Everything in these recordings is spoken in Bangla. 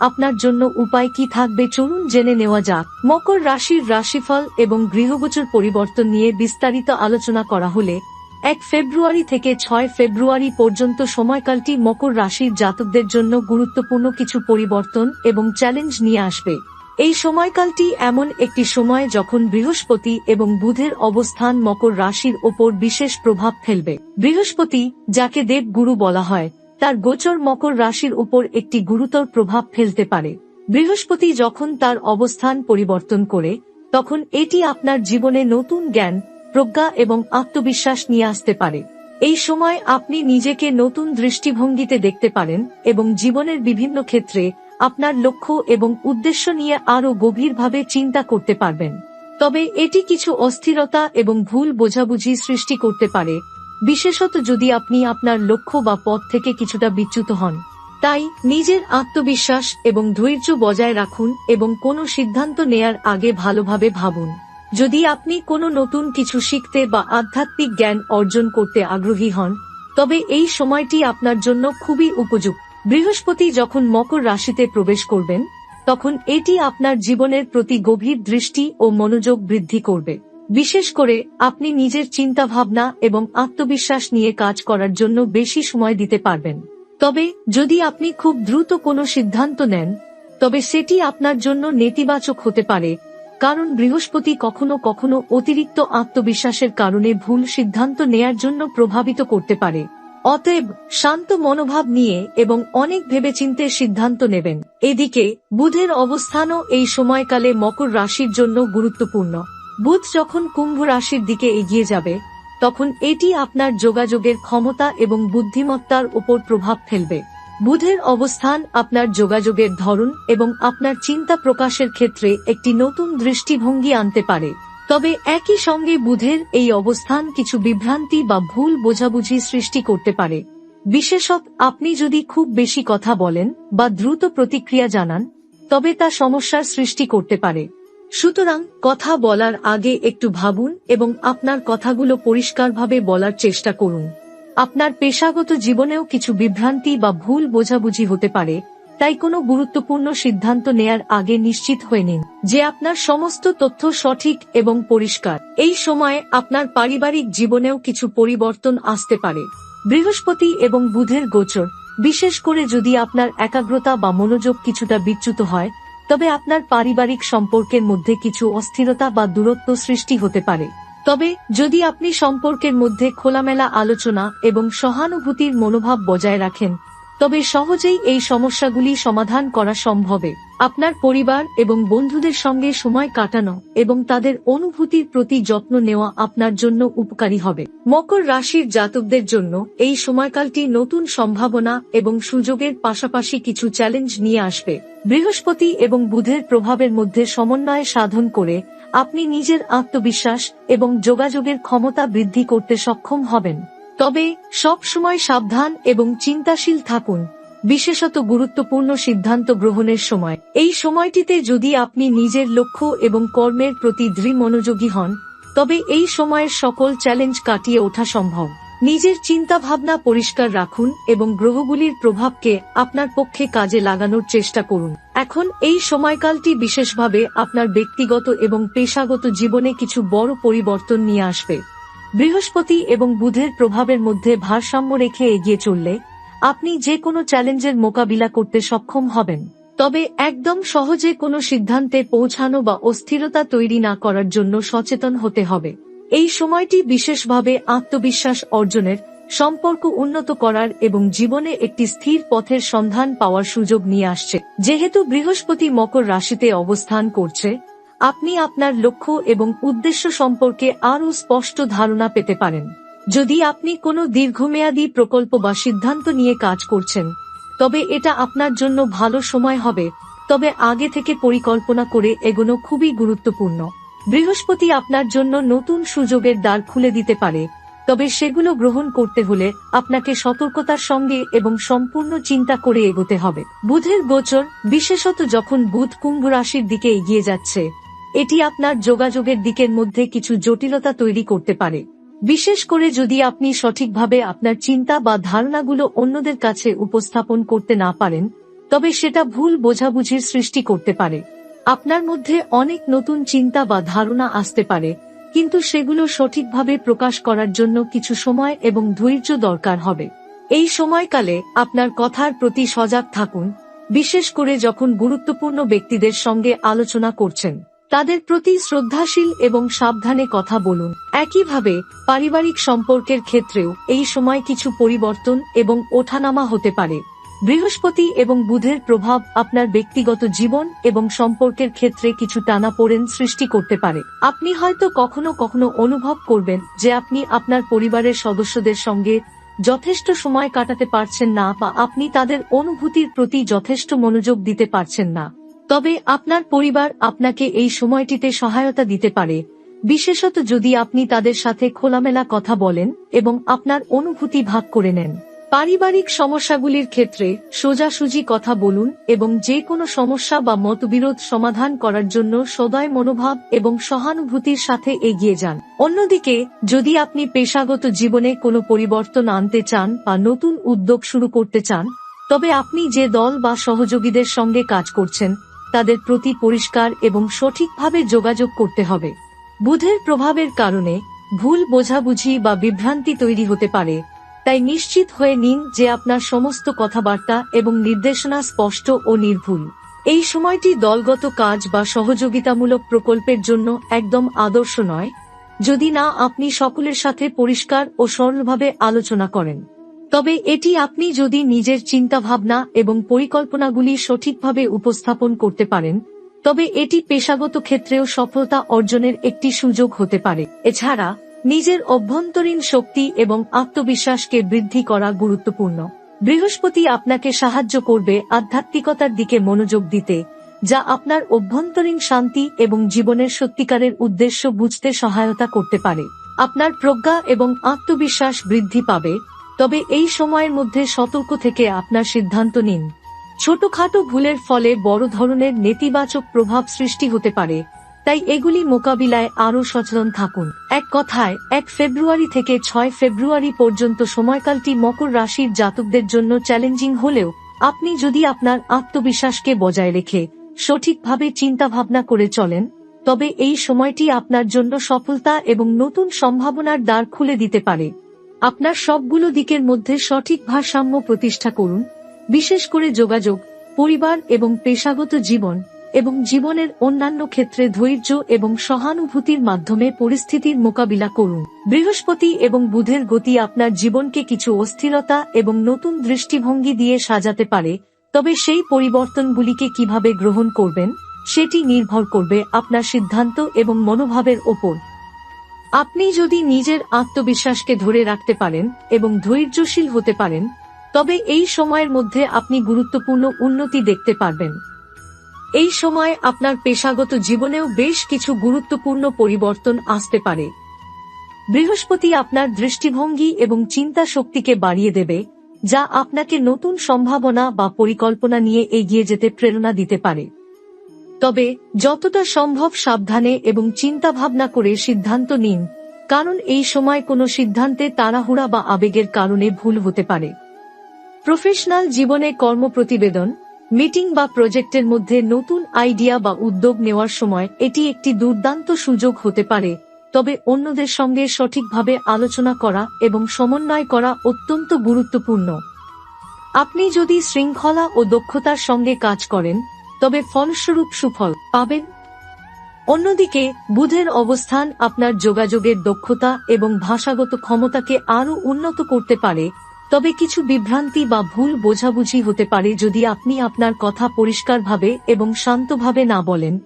আপনার জন্য উপায় কি থাকবে চলুন জেনে নেওয়া যাক। মকর রাশির রাশিফল এবং গৃহগোচর পরিবর্তন নিয়ে বিস্তারিত আলোচনা করা হলে, এক ফেব্রুয়ারি থেকে ছয় ফেব্রুয়ারি পর্যন্ত সময়কালটি মকর রাশির জাতকদের জন্য গুরুত্বপূর্ণ কিছু পরিবর্তন এবং চ্যালেঞ্জ নিয়ে আসবে। এই সময়কালটি এমন একটি সময় যখন বৃহস্পতি এবং বুধের অবস্থান মকর রাশির ওপর বিশেষ প্রভাব ফেলবে। বৃহস্পতি, যাকে দেবগুরু বলা হয় তার গোচর মকর রাশির উপর একটি গুরুতর প্রভাব ফেলতে পারে। বৃহস্পতি যখন তার অবস্থান পরিবর্তন করে, তখন এটি আপনার জীবনে নতুন জ্ঞান, প্রজ্ঞা এবং আত্মবিশ্বাস নিয়ে আসতে পারে। এই সময় আপনি নিজেকে নতুন দৃষ্টিভঙ্গিতে দেখতে পারেন এবং জীবনের বিভিন্ন ক্ষেত্রে আপনার লক্ষ্য এবং উদ্দেশ্য নিয়ে আরও গভীরভাবে চিন্তা করতে পারবেন। তবে এটি কিছু অস্থিরতা এবং ভুল বোঝাবুঝি সৃষ্টি করতে পারে বিশেষত যদি আপনি আপনার লক্ষ্য বা পথ থেকে কিছুটা বিচ্যুত হন। তাই নিজের আত্মবিশ্বাস এবং ধৈর্য বজায় রাখুন এবং কোনো সিদ্ধান্ত নেয়ার আগে ভালোভাবে ভাবুন। যদি আপনি কোনো নতুন কিছু শিখতে বা আধ্যাত্মিক জ্ঞান অর্জন করতে আগ্রহী হন, তবে এই সময়টি আপনার জন্য খুবই উপযুক্ত। বৃহস্পতি যখন মকর রাশিতে প্রবেশ করবেন, তখন এটি আপনার জীবনের প্রতি গভীর দৃষ্টি ও মনোযোগ বৃদ্ধি করবে। বিশেষ করে আপনি নিজের চিন্তাভাবনা এবং আত্মবিশ্বাস নিয়ে কাজ করার জন্য বেশি সময় দিতে পারবেন। তবে, যদি আপনি খুব দ্রুত কোনো সিদ্ধান্ত নেন, তবে সেটি আপনার জন্য নেতিবাচক হতে পারে, কারণ বৃহস্পতি কখনো কখনো অতিরিক্ত আত্মবিশ্বাসের কারণে ভুল সিদ্ধান্ত নেয়ার জন্য প্রভাবিত করতে পারে। অতএব, শান্ত মনোভাব নিয়ে এবং অনেক ভেবেচিন্তে সিদ্ধান্ত নেবেন। এদিকে, বুধের অবস্থানও এই সময়কালে মকর রাশির জন্য গুরুত্বপূর্ণ। বুধ যখন কুম্ভ রাশির দিকে এগিয়ে যাবে, তখন এটি আপনার যোগাযোগের ক্ষমতা এবং বুদ্ধিমত্তার উপর প্রভাব ফেলবে। বুধের অবস্থান আপনার যোগাযোগের ধরন এবং আপনার চিন্তা প্রকাশের ক্ষেত্রে একটি নতুন দৃষ্টিভঙ্গি আনতে পারে। তবে একই সঙ্গে বুধের এই অবস্থান কিছু বিভ্রান্তি বা ভুল বোঝাবুঝি সৃষ্টি করতে পারে। বিশেষত আপনি যদি খুব বেশি কথা বলেন বা দ্রুত প্রতিক্রিয়া জানান, তবে তা সমস্যার সৃষ্টি করতে পারে। সুতরাং কথা বলার আগে একটু ভাবুন এবং আপনার কথাগুলো পরিষ্কারভাবে বলার চেষ্টা করুন। আপনার পেশাগত জীবনেও কিছু বিভ্রান্তি বা ভুল বোঝাবুঝি হতে পারে, তাই কোনো গুরুত্বপূর্ণ সিদ্ধান্ত নেয়ার আগে নিশ্চিত হয়ে নিন যে আপনার সমস্ত তথ্য সঠিক এবং পরিষ্কার। এই সময়ে আপনার পারিবারিক জীবনেও কিছু পরিবর্তন আসতে পারে। বৃহস্পতি এবং বুধের গোচর, বিশেষ করে যদি আপনার একাগ্রতা বা মনোযোগ কিছুটা বিচ্যুত হয় তবে আপনার পারিবারিক সম্পর্কের মধ্যে কিছু অস্থিরতা বা দূরত্ব সৃষ্টি হতে পারে। তবে, যদি আপনি সম্পর্কের মধ্যে খোলামেলা আলোচনা এবং সহানুভূতির মনোভাব বজায় রাখেন, তবে সহজেই এই সমস্যাগুলি সমাধান করা সম্ভবে। আপনার পরিবার এবং বন্ধুদের সঙ্গে সময় কাটানো এবং তাদের অনুভূতির প্রতি যত্ন নেওয়া আপনার জন্য উপকারী হবে। মকর রাশির জাতকদের জন্য এই সময়কালটি নতুন সম্ভাবনা এবং সুযোগের পাশাপাশি কিছু চ্যালেঞ্জ নিয়ে আসবে। বৃহস্পতি এবং বুধের প্রভাবের মধ্যে সমন্বয় সাধন করে আপনি নিজের আত্মবিশ্বাস এবং যোগাযোগের ক্ষমতা বৃদ্ধি করতে সক্ষম হবেন। তবে সব সময় সাবধান এবং চিন্তাশীল থাকুন। বিশেষত গুরুত্বপূর্ণ সিদ্ধান্ত গ্রহণের সময়। এই সময়টিতে যদি আপনি নিজের লক্ষ্য এবং কর্মের প্রতি দৃঢ় মনোযোগী হন, তবে এই সময়ের সকল চ্যালেঞ্জ কাটিয়ে ওঠা সম্ভব। নিজের চিন্তা ভাবনা পরিষ্কার রাখুন এবং গ্রহগুলির প্রভাবকে আপনার পক্ষে কাজে লাগানোর চেষ্টা করুন। এখন এই সময়কালটি বিশেষভাবে আপনার ব্যক্তিগত এবং পেশাগত জীবনে কিছু বড় পরিবর্তন নিয়ে আসবে। বৃহস্পতি এবং বুধের প্রভাবের মধ্যে ভারসাম্য রেখে এগিয়ে চললে আপনি যে কোনো চ্যালেঞ্জের মোকাবিলা করতে সক্ষম হবেন, তবে একদম সহজে কোনো সিদ্ধান্তে পৌঁছানো বা অস্থিরতা তৈরি না করার জন্য সচেতন হতে হবে। এই সময়টি বিশেষভাবে আত্মবিশ্বাস অর্জনের, সম্পর্ক উন্নত করার এবং জীবনে একটি স্থির পথের সন্ধান পাওয়ার সুযোগ নিয়ে আসছে। যেহেতু বৃহস্পতি মকর রাশিতে অবস্থান করছে, আপনি আপনার লক্ষ্য এবং উদ্দেশ্য সম্পর্কে আরও স্পষ্ট ধারণা পেতে পারেন। যদি আপনি কোনো দীর্ঘমেয়াদী প্রকল্প বা সিদ্ধান্ত নিয়ে কাজ করছেন, তবে এটা আপনার জন্য ভালো সময় হবে, তবে আগে থেকে পরিকল্পনা করে এগোনো খুবই গুরুত্বপূর্ণ। বৃহস্পতি আপনার জন্য নতুন সুযোগের দ্বার খুলে দিতে পারে, তবে সেগুলো গ্রহণ করতে হলে আপনাকে সতর্কতার সঙ্গে এবং সম্পূর্ণ চিন্তা করে এগোতে হবে। বুধের গোচর, বিশেষত যখন বুধ কুম্ভ রাশির দিকে এগিয়ে যাচ্ছে, এটি আপনার যোগাযোগের দিকের মধ্যে কিছু জটিলতা তৈরি করতে পারে। বিশেষ করে যদি আপনি সঠিকভাবে আপনার চিন্তা বা ধারণাগুলো অন্যদের কাছে উপস্থাপন করতে না পারেন, তবে সেটা ভুল বোঝাবুঝির সৃষ্টি করতে পারে। আপনার মধ্যে অনেক নতুন চিন্তা বা ধারণা আসতে পারে, কিন্তু সেগুলো সঠিকভাবে প্রকাশ করার জন্য কিছু সময় এবং ধৈর্য দরকার হবে। এই সময়কালে আপনার কথার প্রতি সজাগ থাকুন, বিশেষ করে যখন গুরুত্বপূর্ণ ব্যক্তিদের সঙ্গে আলোচনা করছেন। তাদের প্রতি শ্রদ্ধাশীল এবং সাবধানে কথা বলুন। একইভাবে, পারিবারিক সম্পর্কের ক্ষেত্রেও এই সময় কিছু পরিবর্তন এবং ওঠানামা হতে পারে। বৃহস্পতি এবং বুধের প্রভাব আপনার ব্যক্তিগত জীবন এবং সম্পর্কের ক্ষেত্রে কিছু টানা টানাপোড়েন সৃষ্টি করতে পারে। আপনি হয়তো কখনো কখনো অনুভব করবেন যে আপনি আপনার পরিবারের সদস্যদের সঙ্গে যথেষ্ট সময় কাটাতে পারছেন না বা আপনি তাদের অনুভূতির প্রতি যথেষ্ট মনোযোগ দিতে পারছেন না। তবে আপনার পরিবার আপনাকে এই সময়টিতে সহায়তা দিতে পারে। বিশেষত যদি আপনি তাদের সাথে খোলামেলা কথা বলেন এবং আপনার অনুভূতি ভাগ করে নেন। পারিবারিক সমস্যাগুলির ক্ষেত্রে সোজাসুজি কথা বলুন এবং যে কোনো সমস্যা বা মতবিরোধ সমাধান করার জন্য সদয় মনোভাব এবং সহানুভূতির সাথে এগিয়ে যান। অন্যদিকে, যদি আপনি পেশাগত জীবনে কোনো পরিবর্তন আনতে চান বা নতুন উদ্যোগ শুরু করতে চান, তবে আপনি যে দল বা সহযোগীদের সঙ্গে কাজ করছেন তাদের প্রতি পরিষ্কার এবং সঠিকভাবে যোগাযোগ করতে হবে। বুধের প্রভাবের কারণে ভুল বোঝাবুঝি বা বিভ্রান্তি তৈরি হতে পারে, তাই নিশ্চিত হয়ে নিন যে আপনার সমস্ত কথাবার্তা এবং নির্দেশনা স্পষ্ট ও নির্ভুল। এই সময়টি দলগত কাজ বা সহযোগিতামূলক প্রকল্পের জন্য একদম আদর্শ নয়, যদি না আপনি সকলের সাথে পরিষ্কার ও সরলভাবে আলোচনা করেন। তবে এটি আপনি যদি নিজের চিন্তাভাবনা এবং পরিকল্পনাগুলি সঠিকভাবে উপস্থাপন করতে পারেন, তবে এটি পেশাগত ক্ষেত্রেও সফলতা অর্জনের একটি সুযোগ হতে পারে। এছাড়া, নিজের অভ্যন্তরীণ শক্তি এবং আত্মবিশ্বাসকে বৃদ্ধি করা গুরুত্বপূর্ণ। বৃহস্পতি আপনাকে সাহায্য করবে আধ্যাত্মিকতার দিকে মনোযোগ দিতে, যা আপনার অভ্যন্তরীণ শান্তি এবং জীবনের সত্যিকারের উদ্দেশ্য বুঝতে সহায়তা করতে পারে। আপনার প্রজ্ঞা এবং আত্মবিশ্বাস বৃদ্ধি পাবে তবে এই সময়ের মধ্যে সতর্ক থেকে আপনার সিদ্ধান্ত নিন। ছোটখাটো ভুলের ফলে বড় ধরনের নেতিবাচক প্রভাব সৃষ্টি হতে পারে, তাই এগুলি মোকাবিলায় আরও সচেতন থাকুন। এক কথায়, এক ফেব্রুয়ারি থেকে ছয় ফেব্রুয়ারি পর্যন্ত সময়কালটি মকর রাশির জাতকদের জন্য চ্যালেঞ্জিং হলেও, আপনি যদি আপনার আত্মবিশ্বাসকে বজায় রেখে সঠিকভাবে চিন্তাভাবনা করে চলেন, তবে এই সময়টি আপনার জন্য সফলতা এবং নতুন সম্ভাবনার দ্বার খুলে দিতে পারে। আপনার সবগুলো দিকের মধ্যে সঠিক ভারসাম্য প্রতিষ্ঠা করুন, বিশেষ করে যোগাযোগ, পরিবার এবং পেশাগত জীবন, এবং জীবনের অন্যান্য ক্ষেত্রে ধৈর্য এবং সহানুভূতির মাধ্যমে পরিস্থিতির মোকাবিলা করুন। বৃহস্পতি এবং বুধের গতি আপনার জীবনকে কিছু অস্থিরতা এবং নতুন দৃষ্টিভঙ্গি দিয়ে সাজাতে পারে, তবে সেই পরিবর্তনগুলিকে কীভাবে গ্রহণ করবেন, সেটি নির্ভর করবে আপনার সিদ্ধান্ত এবং মনোভাবের ওপর। আপনি যদি নিজের আত্মবিশ্বাসকে ধরে রাখতে পারেন এবং ধৈর্যশীল হতে পারেন, তবে এই সময়ের মধ্যে আপনি গুরুত্বপূর্ণ উন্নতি দেখতে পারবেন। এই সময় আপনার পেশাগত জীবনেও বেশ কিছু গুরুত্বপূর্ণ পরিবর্তন আসতে পারে। বৃহস্পতি আপনার দৃষ্টিভঙ্গি এবং চিন্তা শক্তিকে বাড়িয়ে দেবে, যা আপনাকে নতুন সম্ভাবনা বা পরিকল্পনা নিয়ে এগিয়ে যেতে প্রেরণা দিতে পারে। তবে, যতটা সম্ভব সাবধানে এবং চিন্তা ভাবনা করে সিদ্ধান্ত নিন, কারণ এই সময় কোনো সিদ্ধান্তে তাড়াহুড়া বা আবেগের কারণে ভুল হতে পারে। প্রফেশনাল জীবনে কর্ম প্রতিবেদন মিটিং বা প্রজেক্টের মধ্যে নতুন আইডিয়া বা উদ্যোগ নেওয়ার সময় এটি একটি দুর্দান্ত সুযোগ হতে পারে, তবে অন্যদের সঙ্গে সঠিকভাবে আলোচনা করা এবং সমন্বয় করা অত্যন্ত গুরুত্বপূর্ণ। আপনি যদি শৃঙ্খলা ও দক্ষতার সঙ্গে কাজ করেন তবে ফলস্বরূপ সুফল পাবেন। অন্যদিকে, বুধের অবস্থান আপনার যোগাযোগের দক্ষতা এবং ভাষাগত ক্ষমতাকে আরও উন্নত করতে পারে। তবে কিছু বিভ্রান্তি বা ভুল বোঝাবুঝি হতে পারে যদি আপনি আপনার কথা পরিষ্কারভাবে এবং শান্তভাবে না বলেন।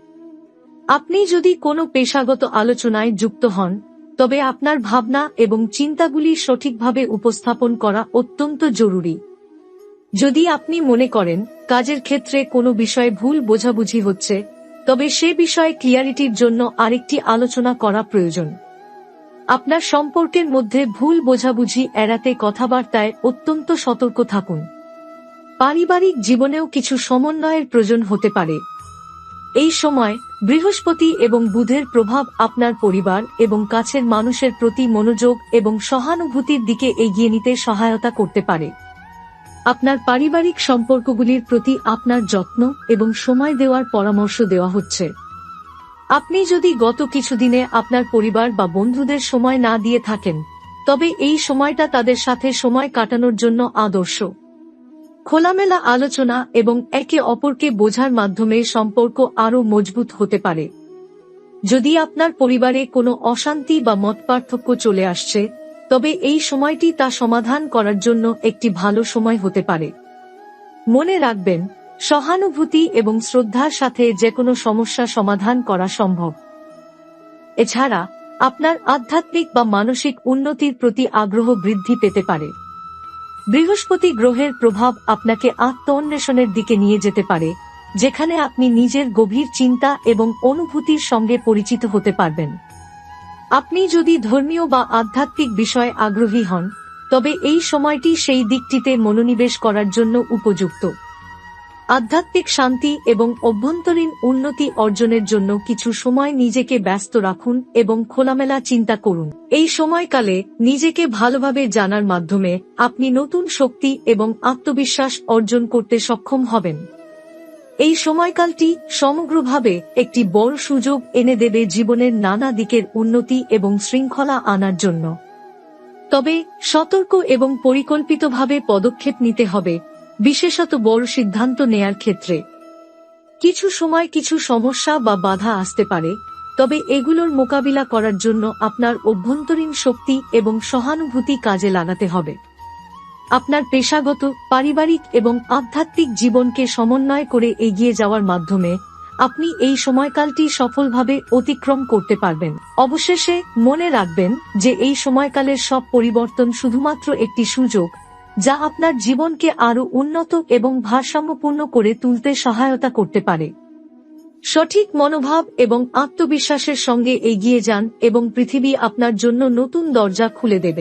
আপনি যদি কোনো পেশাগত আলোচনায় যুক্ত হন, তবে আপনার ভাবনা এবং চিন্তাগুলি সঠিকভাবে উপস্থাপন করা অত্যন্ত জরুরি। যদি আপনি মনে করেন, কাজের ক্ষেত্রে কোনো বিষয়ে ভুল বোঝাবুঝি হচ্ছে, তবে সে বিষয়ে ক্লিয়ারিটির জন্য আরেকটি আলোচনা করা প্রয়োজন। আপনার সম্পর্কের মধ্যে ভুল বোঝাবুঝি এড়াতে কথাবার্তায় অত্যন্ত সতর্ক থাকুন। পারিবারিক জীবনেও কিছু সমন্বয়ের প্রয়োজন হতে পারে। এই সময়, বৃহস্পতি এবং বুধের প্রভাব আপনার পরিবার এবং কাছের মানুষের প্রতি মনোযোগ এবং সহানুভূতির দিকে এগিয়ে নিতে সহায়তা করতে পারে। আপনার পারিবারিক সম্পর্কগুলির প্রতি আপনার যত্ন এবং সময় দেওয়ার পরামর্শ দেওয়া হচ্ছে। আপনি যদি গত কিছুদিনে আপনার পরিবার বা বন্ধুদের সময় না দিয়ে থাকেন, তবে এই সময়টা তাদের সাথে সময় কাটানোর জন্য আদর্শ। খোলামেলা আলোচনা এবং একে অপরকে বোঝার মাধ্যমে সম্পর্ক আরও মজবুত হতে পারে। যদি আপনার পরিবারে কোনো অশান্তি বা মতপার্থক্য চলে আসছে তবে এই সময়টি তা সমাধান করার জন্য একটি ভালো সময় হতে পারে। মনে রাখবেন, সহানুভূতি এবং শ্রদ্ধার সাথে যে কোনো সমস্যা সমাধান করা সম্ভব। এছাড়া, আপনার আধ্যাত্মিক বা মানসিক উন্নতির প্রতি আগ্রহ বৃদ্ধি পেতে পারে। বৃহস্পতি গ্রহের প্রভাব আপনাকে আত্ম অন্বেষণের দিকে নিয়ে যেতে পারে, যেখানে আপনি নিজের গভীর চিন্তা এবং অনুভূতির সঙ্গে পরিচিত হতে পারবেন। আপনি যদি ধর্মীয় বা আধ্যাত্মিক বিষয়ে আগ্রহী হন, তবে এই সময়টি সেই দিকটিতে মনোনিবেশ করার জন্য উপযুক্ত। আধ্যাত্মিক শান্তি এবং অভ্যন্তরীণ উন্নতি অর্জনের জন্য কিছু সময় নিজেকে ব্যস্ত রাখুন এবং খোলামেলা চিন্তা করুন। এই সময়কালে নিজেকে ভালোভাবে জানার মাধ্যমে আপনি নতুন শক্তি এবং আত্মবিশ্বাস অর্জন করতে সক্ষম হবেন। এই সময়কালটি সমগ্রভাবে একটি বড় সুযোগ এনে দেবে জীবনের নানা দিকের উন্নতি এবং শৃঙ্খলা আনার জন্য। তবে সতর্ক এবং পরিকল্পিতভাবে পদক্ষেপ নিতে হবে, বিশেষত বড় সিদ্ধান্ত নেয়ার ক্ষেত্রে। কিছু সময় কিছু সমস্যা বা বাধা আসতে পারে, তবে এগুলোর মোকাবিলা করার জন্য আপনার অভ্যন্তরীণ শক্তি এবং সহানুভূতি কাজে লাগাতে হবে। আপনার পেশাগত, পারিবারিক এবং আধ্যাত্মিক জীবনকে সমন্বয় করে এগিয়ে যাওয়ার মাধ্যমে আপনি এই সময়কালটি সফলভাবে অতিক্রম করতে পারবেন। অবশেষে মনে রাখবেন যে এই সময়কালের সব পরিবর্তন শুধুমাত্র একটি সুযোগ, যা আপনার জীবনকে আরও উন্নত এবং ভারসাম্যপূর্ণ করে তুলতে সহায়তা করতে পারে। সঠিক মনোভাব এবং আত্মবিশ্বাসের সঙ্গে এগিয়ে যান এবং পৃথিবী আপনার জন্য নতুন দরজা খুলে দেবে।